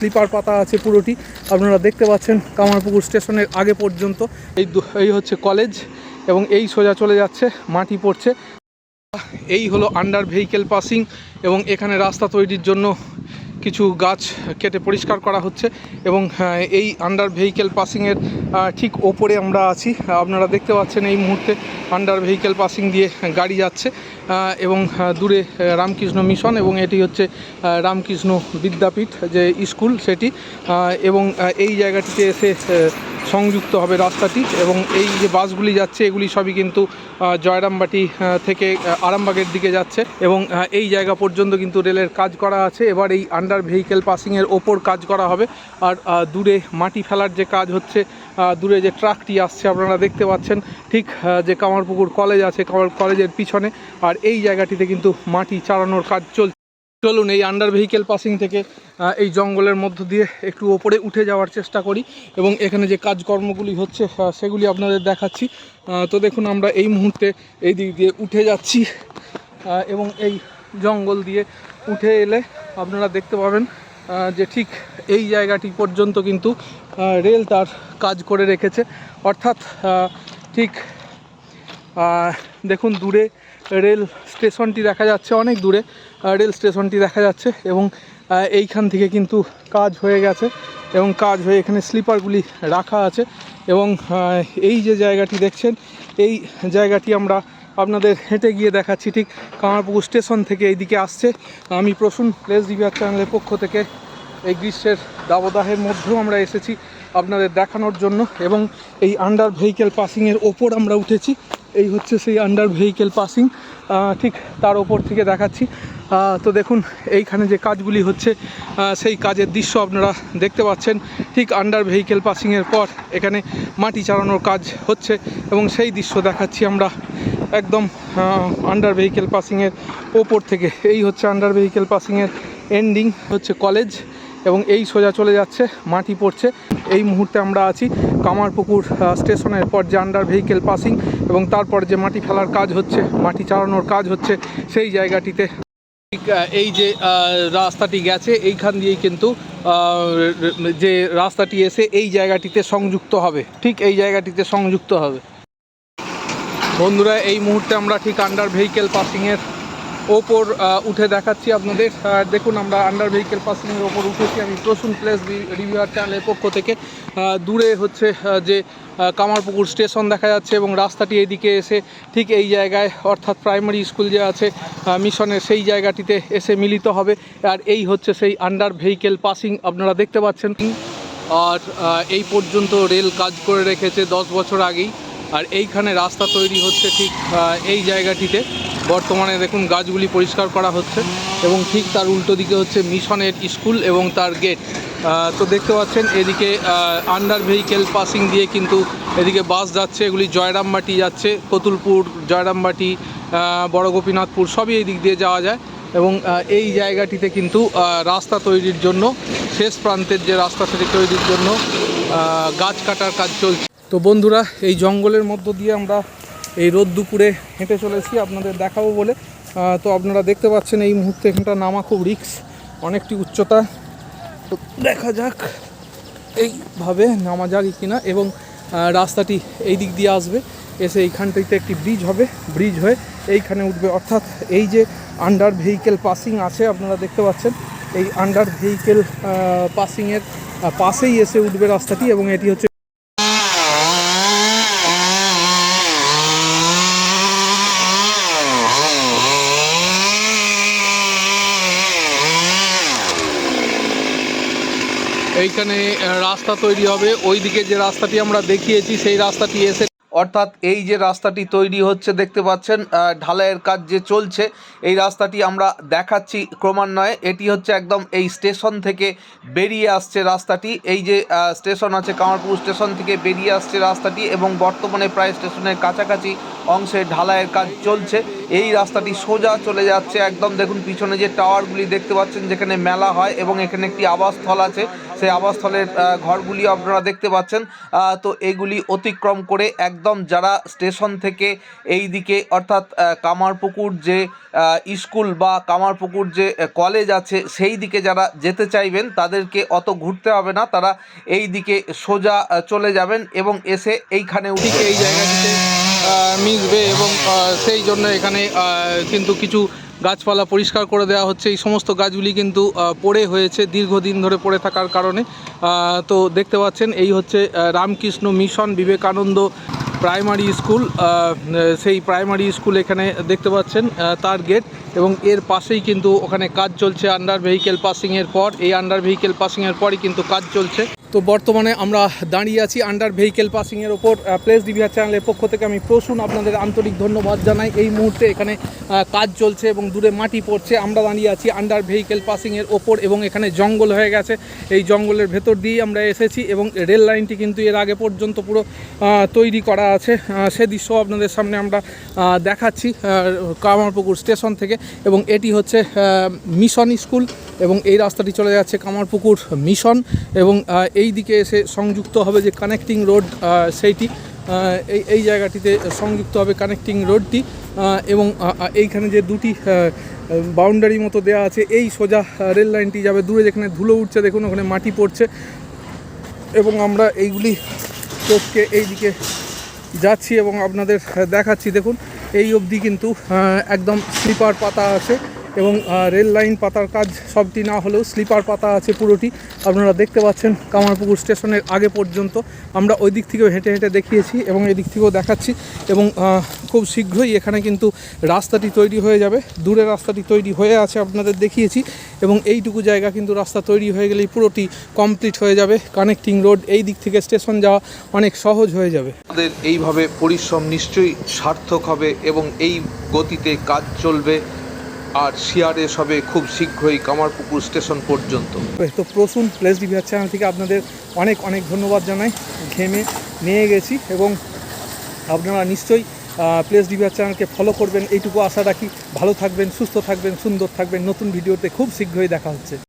Sleeper পাতা আছে পুরোটি, আপনারা দেখতে পাচ্ছেন কামারপুকুর স্টেশনের আগে পর্যন্ত। এই এই হচ্ছে কলেজ এবং এই সোজা চলে যাচ্ছে, মাটি পড়ছে। এই হলো আন্ডার ভেহিকেল পাসিং এবং এখানে রাস্তা তৈরির জন্য কিছু গাছ কেটে পরিষ্কার করা হচ্ছে এবং এই আন্ডার ভেহিকেল পাসিংয়ের ঠিক ওপরে আমরা আছি। আপনারা দেখতে পাচ্ছেন এই মুহূর্তে আন্ডার ভেহিকেল পাসিং দিয়ে গাড়ি যাচ্ছে। এবং দূরে রামকৃষ্ণ মিশন এবং এটি হচ্ছে রামকৃষ্ণ বিদ্যাপীঠ যে স্কুল সেটি এবং এই জায়গাটিতে এসে সংযুক্ত হবে রাস্তাটি এবং এই যে বাসগুলি যাচ্ছে এগুলি সবই কিন্তু জয়রামবাটি থেকে আরামবাগের দিকে যাচ্ছে এবং এই জায়গা পর্যন্ত কিন্তু রেলের কাজ করা আছে। এবার এই আন্ডার ভেহিকেল পাসিংয়ের ওপর কাজ করা হবে। আর দূরে মাটি ফেলার যে কাজ হচ্ছে দূরে যে ট্রাকটি আসছে আপনারা দেখতে পাচ্ছেন, ঠিক যে কামারপুকুর কলেজ আছে, কামার, কলেজের পিছনে। আর এই জায়গাটিতে কিন্তু মাটি চালানোর কাজ চলছে। চলুন, এই আন্ডার ভেহিকেল পাসিং থেকে এই জঙ্গলের মধ্য দিয়ে একটু ওপরে উঠে যাওয়ার চেষ্টা করি এবং এখানে যে কাজকর্মগুলি হচ্ছে সেগুলি আপনাদের দেখাচ্ছি। তো দেখুন, আমরা এই মুহূর্তে এই দিক দিয়ে উঠে যাচ্ছি এবং এই জঙ্গল দিয়ে উঠে এলে আপনারা দেখতে পাবেন যে ঠিক এই জায়গাটি পর্যন্ত কিন্তু রেল তার কাজ করে রেখেছে। অর্থাৎ ঠিক দেখুন দূরে রেল স্টেশনটি দেখা যাচ্ছে, অনেক দূরে রেল স্টেশনটি দেখা যাচ্ছে এবং এইখান থেকে কিন্তু কাজ হয়ে গেছে এবং কাজ হয়ে এখানে স্লিপারগুলি রাখা আছে এবং এই যে জায়গাটি দেখছেন, এই জায়গাটি আমরা আপনাদের হেঁটে গিয়ে দেখাচ্ছি, ঠিক কামারপুকুর স্টেশন থেকে এইদিকে আসছে। আমি প্রসূন প্লেস ডিভিআর চ্যানেলের পক্ষ থেকে এই গ্রীষ্মের দাবদাহের মধ্যেও আমরা এসেছি আপনাদের দেখানোর জন্য এবং এই আন্ডার ভেহিকেল পাসিংয়ের ওপর আমরা উঠেছি। এই হচ্ছে সেই আন্ডার ভেহিকেল পাসিং ঠিক তার ওপর থেকে দেখাচ্ছি। তো দেখুন, এইখানে যে কাজগুলি হচ্ছে সেই কাজের দৃশ্য আপনারা দেখতে পাচ্ছেন। ঠিক আন্ডার ভেহিকেল পাসিংয়ের পর এখানে মাটি চালানোর কাজ হচ্ছে এবং সেই দৃশ্য দেখাচ্ছি আমরা একদম আন্ডার ভেহিকেল পাসিংয়ের ওপর থেকে। এই হচ্ছে আন্ডার ভেহিকেল পাসিংয়ের এন্ডিং হচ্ছে কলেজ এবং এই সোজা চলে যাচ্ছে, মাটি পড়ছে। এই মুহূর্তে আমরা আছি কামারপুকুর স্টেশনের পর যে আন্ডার ভেহিকেল পাসিং এবং তারপর যে মাটি ফেলার কাজ হচ্ছে, মাটি চালানোর কাজ হচ্ছে, সেই জায়গাটিতে এই যে রাস্তাটি গেছে, এইখান দিয়েই কিন্তু যে রাস্তাটি এসে এই জায়গাটিতে সংযুক্ত হবে। ঠিক এই জায়গাটিতে সংযুক্ত হবে। বন্ধুরা, এই মুহূর্তে আমরা ঠিক আন্ডার ভেহিকেল পাসিংয়ের ওপর উঠে দেখাচ্ছি আপনাদের। দেখুন, আমরা আন্ডার ভেহিকেল পাসিংয়ের ওপর উঠেছি। আমি প্রসূন প্লেস রিভিউয়ার চ্যানেলের পক্ষ থেকে দূরে হচ্ছে যে কামারপুকুর স্টেশন দেখা যাচ্ছে এবং রাস্তাটি এদিকে এসে ঠিক এই জায়গায়, অর্থাৎ প্রাইমারি স্কুল যে আছে মিশনের সেই জায়গাটিতে এসে মিলিত হবে। আর এই হচ্ছে সেই আন্ডার ভেহিকেল পাসিং আপনারা দেখতে পাচ্ছেন। আর এই পর্যন্ত রেল কাজ করে রেখেছে দশ বছর আগেই। আর এইখানে রাস্তা তৈরি হচ্ছে ঠিক এই জায়গাটিতে। বর্তমানে দেখুন গাছগুলি পরিষ্কার করা হচ্ছে এবং ঠিক তার উল্টো দিকে হচ্ছে মিশনের স্কুল এবং তার গেট। তো দেখতে পাচ্ছেন এদিকে আন্ডার ভেহিকেল পাসিং দিয়ে কিন্তু এদিকে বাস যাচ্ছে, এগুলি জয়রামবাটি যাচ্ছে কতুলপুর জয়রামবাটি বড় গোপীনাথপুর, সবই এই দিক দিয়ে যাওয়া যায় এবং এই জায়গাটিতে কিন্তু রাস্তা তৈরির জন্য, শেষ প্রান্তের যে রাস্তা সেটি তৈরির জন্য গাছ কাটার কাজ চলছে। তো বন্ধুরা, এই জঙ্গলের মধ্য দিয়ে আমরা এই রোদ দুপুরে হেঁটে চলেছি, আপনাদের দেখাবো বলে। তো আপনারা দেখতে পাচ্ছেন এই মুহূর্তে এখানটা নামা খুব রিক্স, অনেকটি উচ্চতা। তো দেখা যাক এইভাবে নামা যাক কিনা, এবং রাস্তাটি এই দিক দিয়ে আসবে। এসে এইখানটিতে একটি ব্রিজ হবে ব্রিজ হয়ে এইখানে উঠবে। অর্থাৎ এই যে আন্ডার ভেহিকেল পাসিং আছে, আপনারা দেখতে পাচ্ছেন, এই আন্ডার ভেহিকেল পাসিংয়ের পাশেই এসে উঠবে রাস্তাটি, এবং এটি হচ্ছে এইখানে রাস্তা তৈরি হবে। ওইদিকে যে রাস্তাটি আমরা দেখিয়েছি, সেই রাস্তাটি এসে অর্থাৎ এই যে রাস্তাটি তৈরি হচ্ছে, দেখতে পাচ্ছেন ঢালাইয়ের কাজ যে চলছে, এই রাস্তাটি আমরা দেখাচ্ছি ক্রমান্বয়ে। এটি হচ্ছে একদম এই স্টেশন থেকে বেরিয়ে আসছে রাস্তাটি। এই যে স্টেশন আছে, কামারপুর স্টেশন থেকে বেরিয়ে আসছে রাস্তাটি এবং বর্তমানে প্রায় স্টেশনের কাছাকাছি অংশে ঢালাইয়ের কাজ চলছে। এই রাস্তাটি সোজা চলে যাচ্ছে একদম। দেখুন, পিছনে যে টাওয়ারগুলি দেখতে পাচ্ছেন, যেখানে মেলা হয় এবং এখানে একটি আবাসস্থল আছে। সেই আবাসস্থলের ঘরগুলি আপনারা দেখতে পাচ্ছেন। তো এগুলি অতিক্রম করে একদম যারা স্টেশন থেকে এই দিকে অর্থাৎ কামারপুকুর যে স্কুল বা কামারপুকুর যে কলেজ আছে সেই দিকে যারা যেতে চাইবেন, তাদেরকে অত ঘুরতে হবে না। তারা এই দিকে সোজা চলে যাবেন এবং এসে এইখানে ঠিক উঠে এই জায়গাটিতে মিশবে এবং সেই জন্য এখানে কিন্তু কিছু গাছপালা পরিষ্কার করে দেওয়া হচ্ছে। এই সমস্ত গাছগুলি কিন্তু পড়ে হয়েছে দীর্ঘদিন ধরে পড়ে থাকার কারণে। তো দেখতে পাচ্ছেন, এই হচ্ছে Ramakrishna Mission Vivekananda primary school. সেই প্রাইমারি স্কুল এখানে দেখতে পাচ্ছেন তার গেট এবং এর পাশেই কিন্তু ওখানে কাজ চলছে আন্ডার ভেহিকেল পাসিংয়ের পর। এই আন্ডার ভেহিকেল পাসিংয়ের পরই কিন্তু কাজ চলছে। তো বর্তমানে আমরা দাঁড়িয়ে আছি আন্ডার ভেহিকেল পাসিংয়ের ওপর প্লেস ডিভিআর চ্যানেলের পক্ষ থেকে আমি প্রসূন আপনাদের আন্তরিক ধন্যবাদ জানাই। এই মুহূর্তে এখানে কাজ চলছে এবং দূরে মাটি পড়ছে। আমরা দাঁড়িয়ে আছি আন্ডার ভেহিকেল পাসিংয়ের ওপর এবং এখানে জঙ্গল হয়ে গেছে। এই জঙ্গলের ভেতর দিয়েই আমরা এসেছি এবং রেল লাইনটি কিন্তু এর আগে পর্যন্ত পুরো তৈরি করা আছে। সে দৃশ্য আপনাদের সামনে আমরা দেখাচ্ছি কামারপুকুর স্টেশন থেকে এবং এটি হচ্ছে মিশন স্কুল এবং এই রাস্তাটি চলে যাচ্ছে কামারপুকুর মিশন এবং এই দিকে এসে সংযুক্ত হবে যে কানেক্টিং রোড সেইটি এই এই জায়গাটিতে সংযুক্ত হবে কানেক্টিং রোডটি এবং এইখানে যে দুটি বাউন্ডারি মতো দেওয়া আছে, এই সোজা রেল লাইনটি যাবে দূরে যেখানে ধুলো উঠছে, দেখুন ওখানে মাটি পড়ছে, এবং আমরা এইগুলি চোখকে এইদিকে যাচ্ছি এবং আপনাদের দেখাচ্ছি, দেখুন, এই অবধি কিন্তু একদম স্লিপার পাতা আছে। এবং রেল লাইন পাতার কাজ সবটি না হলেও স্লিপার পাতা আছে পুরোটি। আপনারা দেখতে পাচ্ছেন কামারপুকুর স্টেশনের আগে পর্যন্ত। আমরা ওই দিক থেকেও হেঁটে হেঁটে দেখিয়েছি এবং এদিক থেকেও দেখাচ্ছি এবং খুব শীঘ্রই এখানে কিন্তু রাস্তাটি তৈরি হয়ে যাবে। দূরে রাস্তাটি তৈরি হয়ে আছে আপনাদের দেখিয়েছি এবং এইটুকু জায়গা কিন্তু রাস্তা তৈরি হয়ে গেলেই পুরোটি কমপ্লিট হয়ে যাবে। কানেক্টিং রোড এই দিক থেকে স্টেশন যাওয়া অনেক সহজ হয়ে যাবে। আমাদের এইভাবে পরিশ্রম নিশ্চয়ই সার্থক হবে এবং এই গতিতে কাজ চলবে। আর সিআরএস হবে খুব শীঘ্রই কামারপুকুর স্টেশন পর্যন্ত। তো প্রসুন প্লেস ডিভিআর চ্যানেল থেকে আপনাদের অনেক অনেক ধন্যবাদ জানাই। ঘেমে নিয়ে গেছি এবং আপনারা নিশ্চয়ই প্লেস ডিভিআর চ্যানেলকে ফলো করবেন। এইটুকু আশা রাখি। ভালো থাকবেন, সুস্থ থাকবেন, সুন্দর থাকবেন। নতুন ভিডিওতে খুব শীঘ্রই দেখা হচ্ছে।